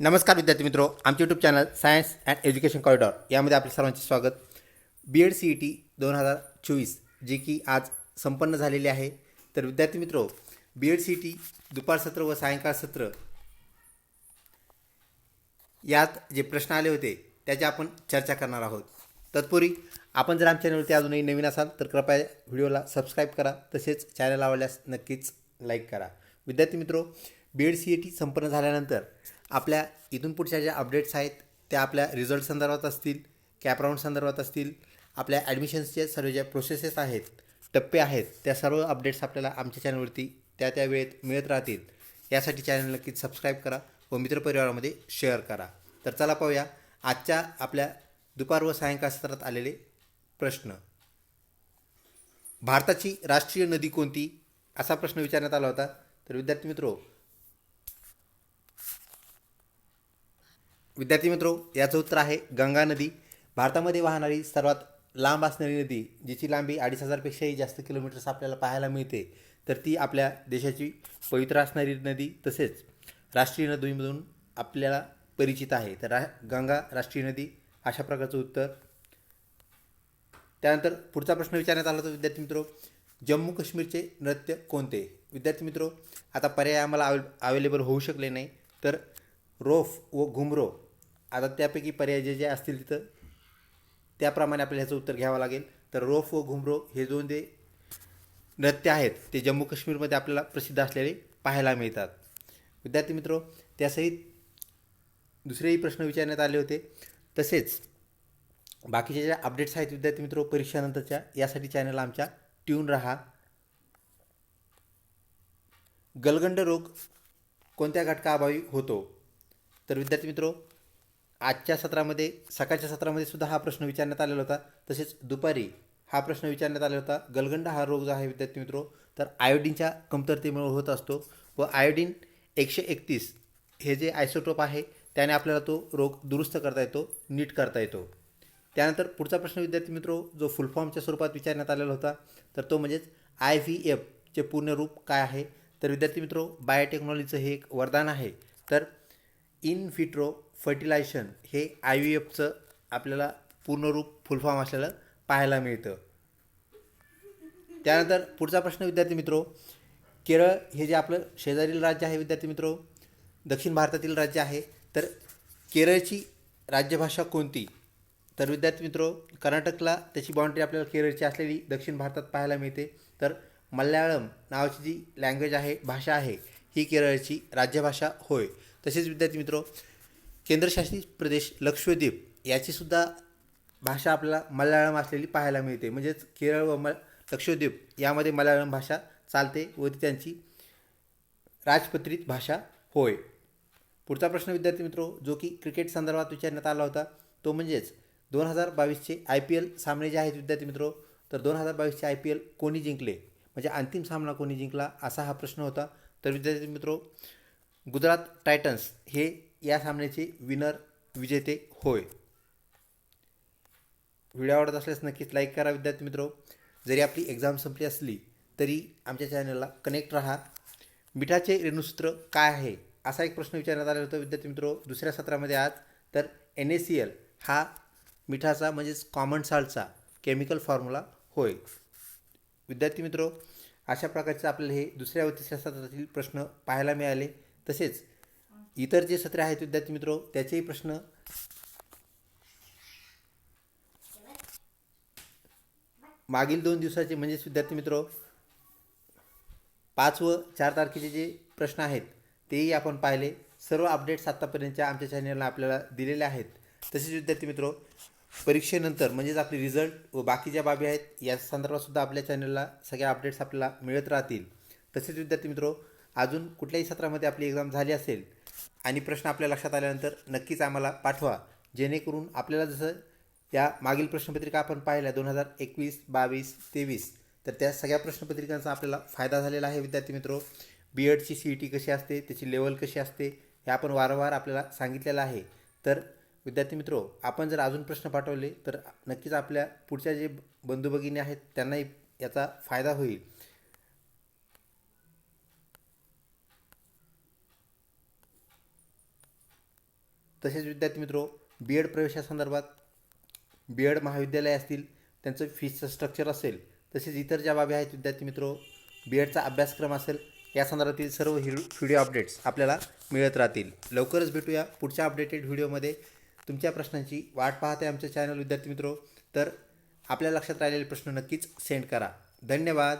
नमस्कार विद्यार्थी मित्रो आमचे YouTube channel science and education corridor यामध्ये आपले सर्वांचे स्वागत. B Ed C E T दोन हजार चोवीस जी की आज संपन्न झालेली आहे. तर विद्यार्थी मित्रो B Ed C E T दुपार सत्र व सायंकाळ सत्र यात जे प्रश्न आले होते त्याची आपण चर्चा करणार आहोत. तत्पूर्वी आपण जर आमच्या चॅनलवरती अजूनही नवीन असाल तर कृपया व्हिडिओला सबस्क्राईब करा तसेच चॅनल आवडल्यास नक्कीच लाईक करा. विद्यार्थी मित्रो B Ed C E T संपन्न झाल्यानंतर आपल्या इथून पुढच्या ज्या अपडेट्स आहेत त्या आपल्या रिझल्ट संदर्भात असतील कॅप राऊंड संदर्भात असतील आपल्या ॲडमिशन्सचे सर्व ज्या प्रोसेसेस आहेत टप्पे आहेत त्या सर्व अपडेट्स आपल्याला आमच्या चॅनलवरती त्या त्या वेळेत मिळत राहतील. यासाठी चॅनल नक्कीच सबस्क्राईब करा व मित्रपरिवारामध्ये शेअर करा. तर चला पाहूया आजच्या आपल्या दुपार व सायंकाळ सत्रात आलेले प्रश्न. भारताची राष्ट्रीय नदी कोणती? असा प्रश्न विचारण्यात आला होता. तर विद्यार्थी मित्रो विद्यार्थी मित्रो याचं उत्तर आहे गंगा नदी. भारतामध्ये वाहणारी सर्वात लांब असणारी नदी जिची लांबी अडीच हजारपेक्षाही जास्त किलोमीटर्स आपल्याला पाहायला मिळते तर ती आपल्या देशाची पवित्र असणारी नदी तसेच राष्ट्रीय नदीमधून आपल्याला परिचित आहे. तर रा गंगा राष्ट्रीय नदी अशा प्रकारचं उत्तर. त्यानंतर पुढचा प्रश्न विचारण्यात आला होता विद्यार्थी मित्रो जम्मू काश्मीरचे नृत्य कोणते? विद्यार्थी मित्रो आता पर्याय आम्हाला अवेलेबल होऊ शकले नाही. तर रोफ व घुमरो आता त्यापैकी पर्याय जे जे असतील तिथं त्याप्रमाणे आपल्याला ह्याचं उत्तर घ्यावं लागेल. तर रोफ व घुमरो हे दोन जे नृत्य आहेत ते जम्मू काश्मीरमध्ये आपल्याला प्रसिद्ध असलेले पाहायला मिळतात. विद्यार्थी मित्रो त्यासहित दुसरेही प्रश्न विचारण्यात आले होते. तसेच बाकीच्या ज्या अपडेट्स आहेत विद्यार्थी मित्रो परीक्षानंतरच्या यासाठी चॅनल आमच्या ट्यून राहा. गलगंड रोग कोणत्या घटकाअभावी होतो? तर विद्यार्थी मित्रो आजच्या सत्रामध्ये सकाळच्या सत्रामध्ये सुद्धा हा प्रश्न विचारण्यात आलेला होता. तसेच दुपारी हा प्रश्न विचारण्यात आला होता. गलगंड हा रोग जो आहे विद्यार्थी मित्रो तर आयोडीनच्या कमतरतेमुळे होत असतो व आयोडीन एकशे एकतीस हे जे आयसोटोप आहे त्याने आपल्याला तो रोग दुरुस्त करता येतो नीट करता येतो. त्यानंतर पुढचा प्रश्न विद्यार्थी मित्रो जो फुल फॉर्मच्या स्वरूपात विचारण्यात आलेला होता तर तो म्हणजेच आय व्ही एफचे पूर्ण रूप काय आहे? तर विद्यार्थी मित्रो बायोटेक्नॉलॉजीचं हे एक वरदान आहे. तर इन फिट्रो फर्टिलायझेशन हे आय व्ही एफचं आपल्याला पूर्णरूप फुलफॉर्म असलेलं पाहायला मिळतं. त्यानंतर पुढचा प्रश्न विद्यार्थी मित्रो केरळ हे जे आपलं शेजारील राज्य आहे विद्यार्थी मित्रो दक्षिण भारतातील राज्य आहे तर केरळची राज्यभाषा कोणती? तर विद्यार्थी मित्रो कर्नाटकला त्याची बाउंड्री आपल्याला केरळची असलेली दक्षिण भारतात पाहायला मिळते. तर मल्याळम नावाची जी लँग्वेज आहे भाषा आहे ही केरळची राज्यभाषा होय. तसेच विद्यार्थी मित्रो केंद्रशासित प्रदेश लक्षद्वीप याचीसुद्धा भाषा आपल्याला मल्याळम असलेली पाहायला मिळते. म्हणजेच केरळ व म लक्षद्वीप यामध्ये मल्याळम भाषा चालते व ती त्यांची राजपत्रित भाषा होय. पुढचा प्रश्न विद्यार्थी मित्रो जो की क्रिकेट संदर्भात विचारण्यात आला होता तो म्हणजेच दोन हजार बावीसचे आय पी एल सामने जे आहेत विद्यार्थी मित्रो तर दोन हजार बावीसचे आय पी एल कोणी जिंकले? म्हणजे अंतिम सामना कोणी जिंकला असा हा प्रश्न होता. तर विद्यार्थी मित्रो गुजरात टायटन्स हे या सामन्याचे विनर विजेते होय. व्हिडिओ आवडत असल्यास नक्कीच लाईक करा विद्यार्थी मित्रो. जरी आपली एक्झाम संपली असली तरी आमच्या चॅनलला कनेक्ट राहा. मिठाचे रेणुसूत्र काय आहे? असा एक प्रश्न विचारण्यात आला होता विद्यार्थी मित्रो. दुसऱ्या सत्रामध्ये आज तर एन ए सी एल हा मिठाचा म्हणजेच कॉमन साल्टचा केमिकल फॉर्म्युला होय. विद्यार्थी मित्रो अशा प्रकारचे आपल्याला हे दुसऱ्या व तिसऱ्या सत्रातील प्रश्न पाहायला मिळाले. तसेच इतर जे सत्रे आहेत विद्यार्थी मित्रो त्याचेही प्रश्न. मागील दोन दिवसाचे म्हणजेच विद्यार्थी मित्रो पाच व चार तारखेचे जे प्रश्न आहेत तेही आपण पाहिले. सर्व अपडेट्स आत्तापर्यंतच्या आमच्या चॅनलला आपल्याला दिलेले आहेत. तसेच विद्यार्थी मित्रो परीक्षेनंतर म्हणजेच आपले रिझल्ट व बाकीच्या बाबी आहेत या संदर्भातसुद्धा आपल्या चॅनलला सगळ्या अपडेट्स आपल्याला मिळत राहतील. तसेच विद्यार्थी मित्रो अजून कुठल्याही सत्रामध्ये आपली एक्झाम झाली असेल आणि प्रश्न आपल्या लक्षात आल्यानंतर नक्कीच आम्हाला पाठवा. जेणेकरून आपल्याला जसं या मागील प्रश्नपत्रिका आपण पाहिल्या दोन हजार एकवीस बावीस तेवीस तर त्या सगळ्या प्रश्नपत्रिकांचा आपल्याला फायदा झालेला आहे. विद्यार्थी मित्रो बी एडची सी ई टी कशी असते त्याची लेवल कशी असते हे आपण वारंवार आपल्याला सांगितलेलं आहे. तर विद्यार्थी मित्रो आपण जर अजून प्रश्न पाठवले तर नक्कीच आपल्या पुढच्या जे बंधू भगिनी आहेत त्यांनाही याचा फायदा होईल. तसेच विद्यार्थी मित्रो बी एड प्रवेशासंदर्भात बी एड महाविद्यालय असतील त्यांचं फीसचं स्ट्रक्चर असेल तसेच इतर ज्या बाबी आहेत विद्यार्थी मित्रो बी एडचा अभ्यासक्रम असेल या संदर्भातील सर्व हिरो व्हिडिओ अपडेट्स आपल्याला मिळत राहतील. लवकरच भेटूया पुढच्या अपडेटेड व्हिडिओमध्ये तुमच्या प्रश्नांची वाट पाहते आमच्या चॅनल विद्यार्थी मित्रो तर आपल्या लक्षात राहिलेले प्रश्न नक्कीच सेंड करा. धन्यवाद.